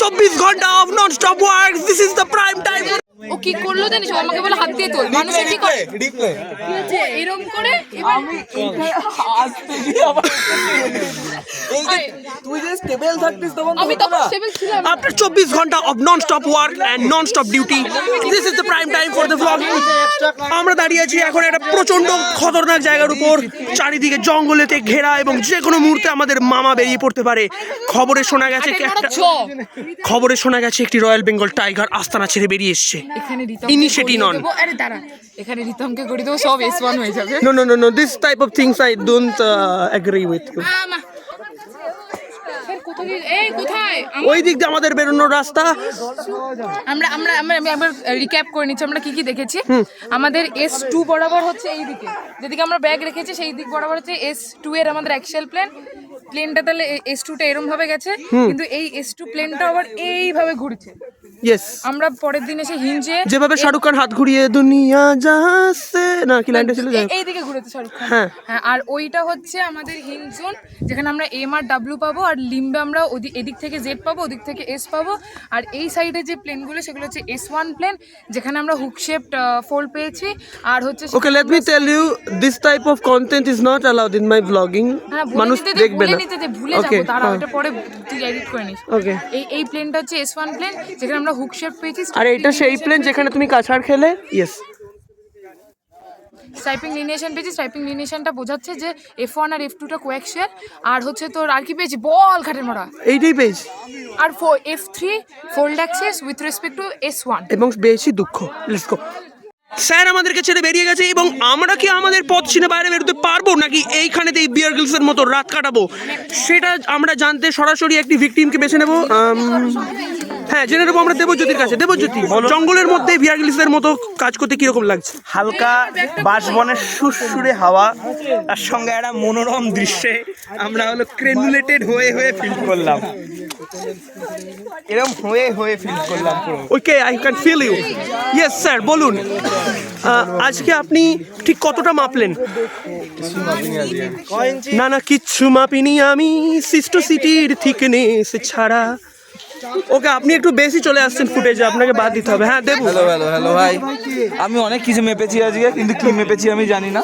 চব্বিশ ঘণ্টা of non stop work this is the prime time ও কি করল জানিস? ও আমাকে বলে হাত দিয়ে তোল। মানুষ কি করে? হচ্ছে? এরকম করে এবার আয়, তুই যে স্টেবল থাকতিস তখন আমি তখন স্টেবল ছিলাম। না। 24 ঘণ্টা of non-stop work and non-stop duty, this is the prime time for the vlog. আমরা দাঁড়িয়ে আছি এখন একটা প্রচণ্ড খতরনাক জায়গার উপর। চারিদিকে জঙ্গলেতে ঘেরা এবং যে কোনো মুহূর্তে আমাদের মামা বেরিয়ে পড়তে পারে। খবরে শোনা গেছে একটা খবরে শোনা গেছে একটি রয়্যাল বেঙ্গল টাইগার আস্তানা ছেড়ে বেরিয়ে এসছে। এখানে রিতম Initiative on. আরে দাঁড়া। এখানে রিতমকে করে দেবো সব এস ওয়ান হয়ে যাবে। Things I don't uh, agree with you. আমা স্যার কোথায় গিয়ে- এই কোথায়? ওই দিক দিয়ে আমাদের বেরোনোর রাস্তা। আমরা আমরা আমরা আমি একবার রিক্যাপ করে নিচ্ছি আমরা কি কি দেখেছি? আমাদের এস টু বরাবর হচ্ছে এই দিকে। যেদিকে আমরা ব্যাগ রেখেছি সেই দিক বরাবর হচ্ছে এস টু এর আমাদের অ্যাক্সেল প্লেন প্লেনটা তাহলে এস টুটা এরম ভাবে গেছে কিন্তু এই এস টু প্লেনটা আবার এইভাবে ঘুরছে। ইয়েস আমরা পরের দিন এসে হিঞ্জে যেভাবে শাহরুখ খান হাত ঘুরিয়ে দুনিয়া যাচ্ছে না কি লাইনটা ছিল যাই এই দিকে ঘুরেছে শাহরুখ খান হ্যাঁ। হ্যাঁ আর ওইটা হচ্ছে আমাদের হিন্দ যেখানে আমরা এম আর ডাব্লিউ পাবো আর লিম্বে আমরা এদিক থেকে জেড পাবো ওদিক থেকে এস পাবো আর এই সাইডে যে প্লেনগুলো সেগুলো হচ্ছে এস ওয়ান প্লেন যেখানে আমরা হুক শেপড ফোল্ড পেয়েছি আর হচ্ছে Okay, let me tell you, this type of content is not allowed in my vlogging. হ্যাঁ বলে মানুষ দেখবে না ভুলে যাব তারা। ওটা পরে তুই এডিট করে নিস Okay. এই এই প্লেনটা হচ্ছে এস ওয়ান প্লেন যেখানে আমরা হুক শেপ পেয়েছি আর এটা সেই প্লেন যেখানে তুমি কাছাড় খেলে? ইয়েস স্টাইপিং লিনিয়েশন পেয়েছি স্টাইপিং লিনিয়েশনটা বোঝাচ্ছে যে এফ ওয়ান আর এফ টুটা কোয়াক্সিয়াল আর হচ্ছে তোর আর কি পেয়েছি? বল ঘাটের মরা। এইটাই page R four F three fold access with respect to S one এবং বেশি দুঃখ। লেটস গো স্যার আমাদেরকে ছেড়ে বেরিয়ে গেছে এবং আমরা কি আমাদের পথ চিনে বাইরে বেরোতে পারব নাকি এইখানেতে এই বিয়ার গিলসের মতো রাত কাটাবো? সেটা আমরা জানতে সরাসরি একটি ভিকটিমকে বেছে নেব হ্যাঁ জেনে নেব আমরা দেবজ্যোতির কাছে। দেবজ্যোতি জঙ্গলের মধ্যে বিয়ার গিলসের মতো কাজ করতে কীরকম লাগছে? হালকা বাঁশবনের সুরসুরে হাওয়া তার সঙ্গে একটা মনোরম দৃশ্যে আমরা হলো ক্রেনুলেটেড হয়ে হয়ে ফিল করলাম। এরকম হয়ে হয়ে ফিল করলাম okay I can feel you yes sir বলুন। আজকে আপনি ঠিক কতটা মাপলেন? না না কিচ্ছু মাপিনি আমি। সিস্টো সিটির থিকনেস ছাড়া ওকে আপনি একটু বেশি চলে আসছেন ফুটেজে আপনাকে বাদ দিতে হবে। হ্যাঁ দেবু হ্যালো হ্যালো হ্যালো ভাই। আমি অনেক কিছু মেপেছি আজকে কিন্তু কি মেপেছি আমি জানি না।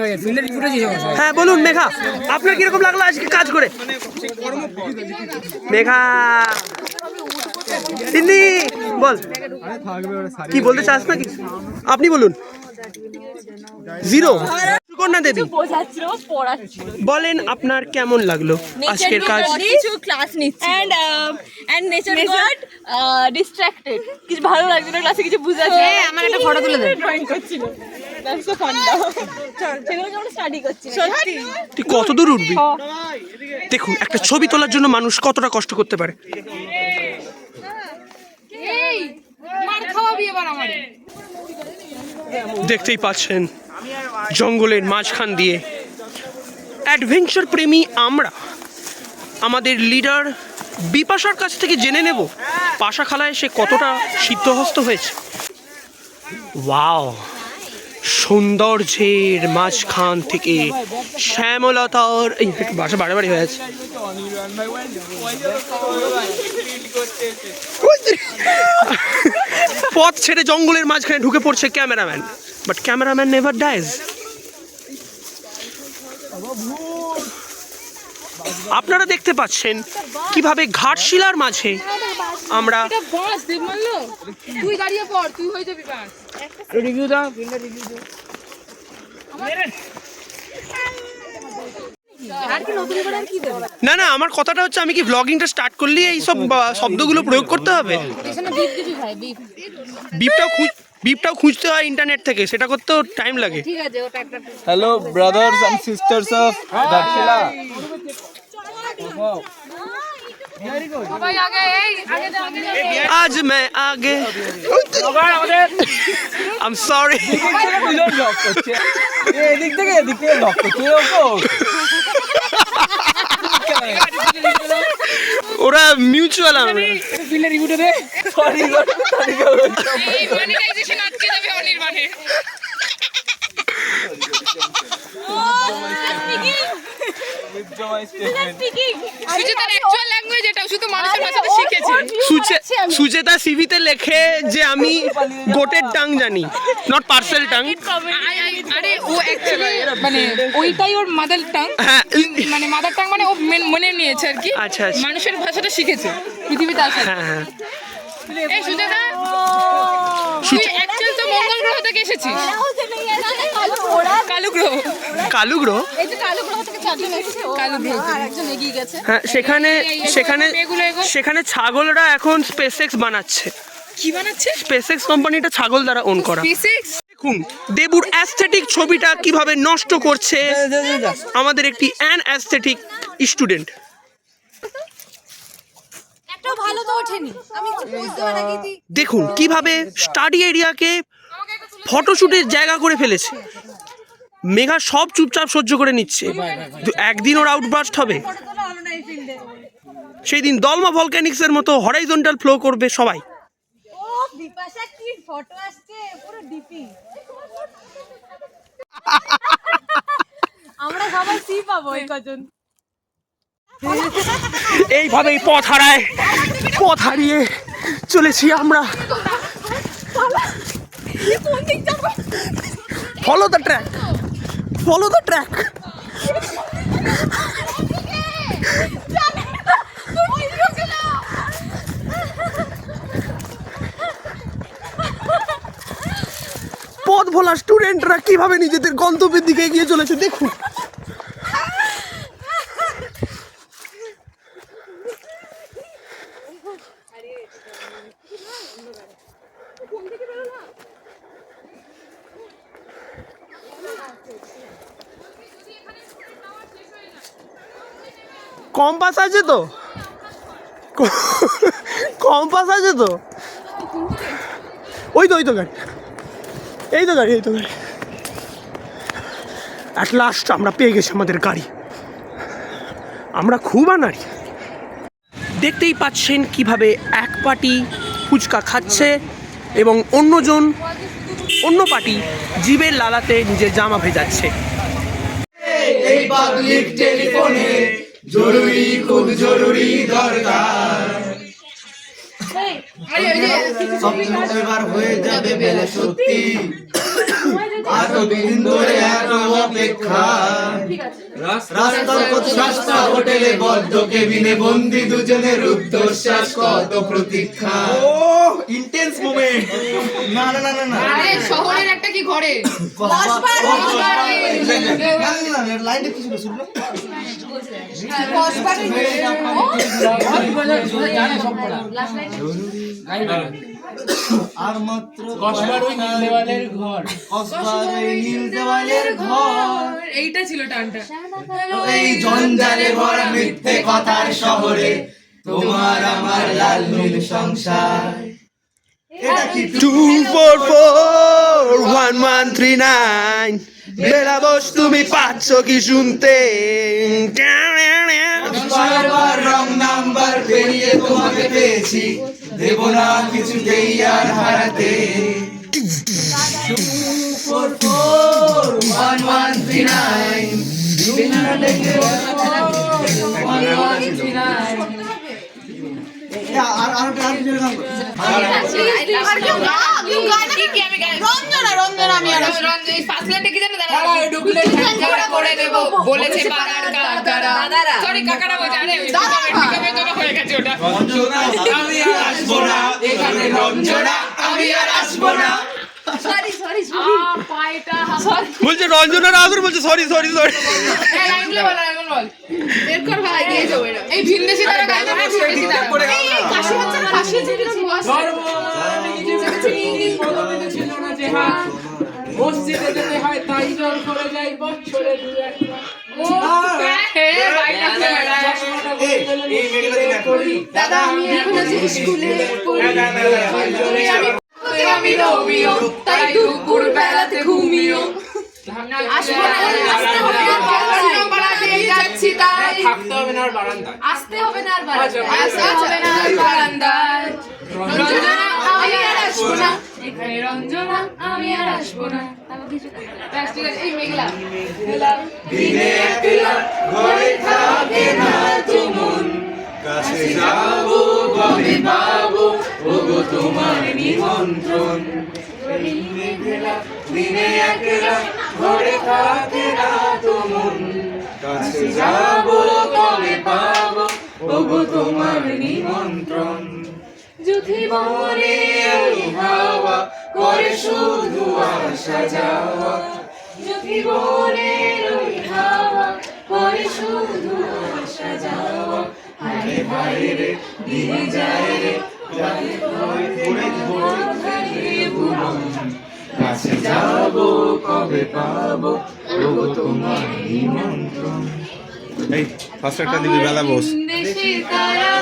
হয়ে বলুন মেঘা আপনার কীরকম লাগল আজকে কাজ করে? মেঘা সিন্নি বল। কি বলতে চাস না কি আপনি বলুন। জিরো। সুকন্যা দেবী? বলেন আপনার কেমন লাগল আজকের কাজ? কিছু ক্লাস নিচ্ছি। And and nature got distracted কিছু ভালো লাগছে না ক্লাসে কিছু বুঝাচ্ছে? আমার একটা ফটো তুলে দে ড্রয়িং করছিল। তুই কত দূর উঠবি? দেখুন একটা ছবি তোলার জন্য মানুষ কতটা কষ্ট করতে পারে। এই মার খাওয়াবি এবার আমারে। দেখতেই পাচ্ছেন। জঙ্গলের মাঝখান দিয়ে। অ্যাডভেঞ্চার প্রেমী আমরা, আমাদের লিডার বিপাশার কাছ থেকে জেনে নেব পাশা খালায় সে কতটা সিদ্ধহস্ত হয়েছে। ওয়াও সৌন্দর্যের মাঝখান থেকে শ্যামলতার এই বাসা বাড়ি বাড়ি হয়ে আছে পথ ছেড়ে জঙ্গলের মাঝখানে ঢুকে পড়ছে cameraman. But cameraman never dies আপনারা দেখতে পাচ্ছেন কীভাবে ঘাটশিলার মাঝে আমরা এটা বাস দেব মানলো তুই দাঁড়িয়ে পড় তুই হয়ে যাবি রিভিউ দাও। রিভিউ দাও না না আমার কথাটা হচ্ছে আমি কি ব্লগিংটা স্টার্ট করলেই এই সব শব্দগুলো প্রয়োগ করতে হবে? এখানে বিপ দিবি ভাই বিপ বিপটাও খুঁজ বিপটাও খুঁজতে হয় ইন্টারনেট থেকে সেটা করতেও টাইম লাগে। ঠিক আছে ওটা একটা hello brothers and sisters of Darshila সবাই আগে এই আগে যা আগে যা আজ সরি দুজন লক করছে। এ, এদিক থেকে এদিক থেকে লক করছে ওরা মিউচুয়াল ফিল্ডের রিভিউটা দে। সরি এই সুচেতার অ্যাকচুয়াল ল্যাঙ্গুয়েজ এটা শুধু মানুষের ভাষাটা শিখেছে। সুচে সুচেতা সিভিতে লেখে যে আমি গোটের টাং জানি নট পার্সেল টাং আরে ও অ্যাকচুয়ালি মানে ওইটাই ওর মাদার টাং হ্যাঁ। মানে মাদার টাং মানে ও মেন- মনে নিয়েছে আর কি। আচ্ছা, আচ্ছা। মানুষের ভাষাটা শিখেছে পৃথিবীতে আসে হ্যাঁ হ্যাঁ। এই সুচেতা মঙ্গল গ্রহ থেকে এসেছিস কালু গ্রহ কালু গ্রহ এই যে কালো গ্রহ থেকে চারজন এসেছে। ও কালো গ্রহ আর একজন এগিয়ে গেছে। হ্যাঁ সেখানে সেখানে সেখানে ছাগলরা এখন স্পেসএক্স বানাচ্ছে। কি বানাচ্ছে? স্পেসএক্স কোম্পানিটা ছাগল দ্বারা ওন করা। দেখুন দেবুর অ্যাস্থেটিক ছবিটা কীভাবে নষ্ট করছে। আমাদের একটি অ্যান অ্যাস্থেটিক স্টুডেন্ট দেখুন কীভাবে স্টাডি এরিয়াকে ফটোশুটের জায়গা করে ফেলেছে। মেঘা সব চুপচাপ সহ্য করে নিচ্ছে। একদিন ওর আউটবাস্ট হবে। সেই দিন দলমা ভলক্যানিক্সের মতো হরাইজন্টাল ফ্লো করবে সবাই। এইভাবেই পথ হারায়। পথ হারিয়ে চলেছি আমরা। Follow the track follow the track পথ ভোলা স্টুডেন্টরা কীভাবে নিজেদের গন্তব্যের দিকে এগিয়ে চলেছে দেখুন। কম্পাস আছে তো? কম্পাস আছে তো? ওই তো ওই তো গাড়ি। এই তো গাড়ি, এই তো গাড়ি। অ্যাট লাস্ট আমরা পেয়ে গেছি আমাদের গাড়ি। আমরা খুব আনাড়ি। দেখতেই পাচ্ছেন কীভাবে এক পাটি ফুচকা খাচ্ছে এবং অন্যজন অন্য পার্টি জীবের লালাতে নিজের জামা ভেজাচ্ছে। এই পাবলিক টেলিফোনে জরুরি খুব জরুরি দরকার। এবার হয়ে যাবে বেলে সত্যি। এতদিন ধরে এত অপেক্ষা। রাস্তা হোটেলে বদ্ধ কেবিনে বন্দি দুজনের রুদ্ধশ্বাস কত প্রতীক্ষা। ও ইন্টেন্স মোমেন্ট না না না না না। আরে শহরের একটা কি ঘরে? লাইনটা কিছু শুনলো আর মাত্র কসবার ওই নীল দেওয়ালের ঘর। কসবার ওই নীল দেওয়ালের ঘর। এইটা ছিল টানটা। এই জঞ্জালে ভরা মিথ্যে কথার শহরে তোমার আমার লাল নীল সংসার। Two four four one one three nine বেলা বস তুমি পাচ্ছ কি শুনতে? বারবার রং নাম্বার পেরিয়ে তোমাকে পেয়েছি। দেব না কিছুতেই আর হারাতে। ওয়ান ওয়ান থ্রি নাইন আর আর আর রঞ্জনা রঞ্জনা আমি আর এই ফার্স্ট কি জানো দাদা ডুপ্লিকেট ঝগড়া করে দেব বলেছে পাড়ার কাকারা। সরি কাকারা বলছে আরে পিকআপের জন্য হয়ে গেছে ওটা। আমি আর আসব না। এখানে রঞ্জনা। আমি আর আসব না। আ পায়টা সরি বলছে রঞ্জনা রাহুর বলছে সরি সরি সরি এই লাইনগুলো বল লাইনগুলো বল বের কর ভাই দিয়ে যাও এটা এই ভিনদেশি তারা গাইবে না ভিনদেশি তারা করে গেল না। কাশি হচ্ছে না কাশি হচ্ছে মসজিদে যেতে হয় তাই জল করে যাই বছরে দু একবার ও হে বাইটা বেড়া এই এই মেয়েগুলো দিন করি দাদা আমি এখন আছি স্কুলে পড়ি আমি রোমিও তাই দুপুর বেলাতে ঘুমিও। আসতে হবে না বারান্দায়। বারান্দায়। রঞ্জনা আমি আর আসব না। এখানে রঞ্জনা আমি আর আসব না। ব্যাস ঠিক আছে এই মেঘলা। একলা দিনে ঘরে থাকে না তুমন কাছে যাব কবে পাবো ওগো তোমার নিমন্ত্রণ। দিনে একলা ঘরে থাকে না তুমন কাছে যাব কবে পাবো, ওগো তোমার নিমন্ত্রণ। যদি মনে হাওয়া, করে শুধু আসা যাওয়া। যদি মনে হাওয়া, করে শুধু আসা যাওয়া। হায় হায় রে দিনে যায় রে। কাছে যাব, কবে পাবো? ওগো তোমার নিমন্ত্রণ এই ফার্স্ট একটা দিবি, বেলা বস। তোমার তারা।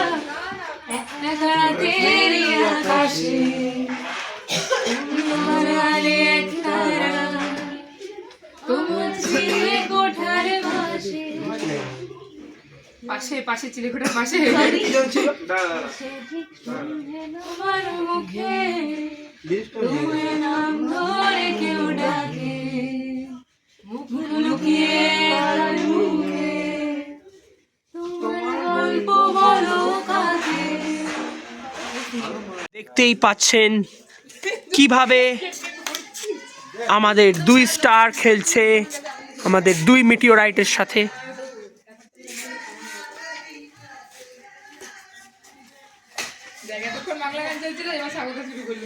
কোঠার পাশে পাশে পাশে চিলে কোঠার পাশে তোমার মুখে নাম ধরে কেউ ডাকে। মুখ লুকিয়ে মুখে তোমার গল্প বলো কাকে? দেখতেই পাচ্ছেন কীভাবে আমাদের দুই স্টার খেলছে আমাদের দুই মিটিওরাইটের সাথে। তখন বাংলা গান চলছিল, এবার স্বাগত শুরু করল।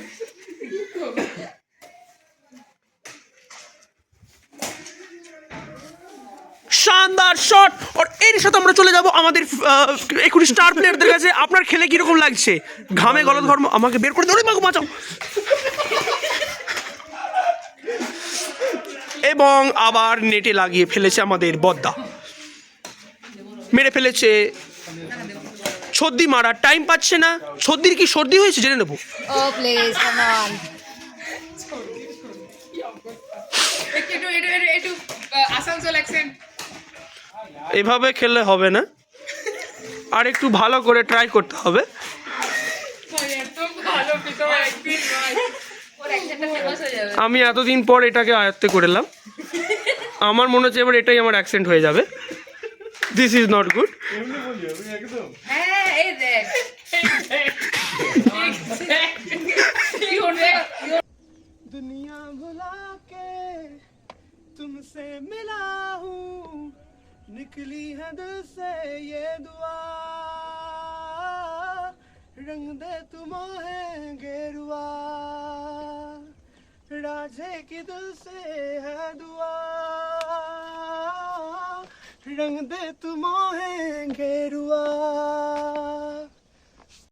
শানদার শট! আর এর সাথে আমরা চলে যাব আমাদের একুশ স্টার প্লেয়ারদের কাছে। আপনার খেলে কীরকম লাগছে? ঘামে গলদ ধর্ম, আমাকে বের করে ধরে মাগো, বাঁচাও। এবং আবার নেটে লাগিয়ে ফেলেছে আমাদের বদ্দা। মেরে ফেলেছে সর্দি মারার টাইম পাচ্ছে না। সর্দির কি সর্দি হয়েছে? জেনে নেব। এভাবে খেললে হবে না। আর একটু ভালো করে ট্রাই করতে হবে। হয়ে আমি এতদিন পর এটাকে আয়ত্তে করলাম। আমার মনে হচ্ছে এবার এটাই আমার অ্যাকসেন্ট হয়ে যাবে। দিস ইজ নট গুড হ্যাঁ এই দেখ কি করবে दुनिया भुला के तुमसे मिला हूँ निकली है दिल से ये दुआ रंग दे तुम है गेरुआ राधे की दिल से है दुआ रंग दे तू मोहे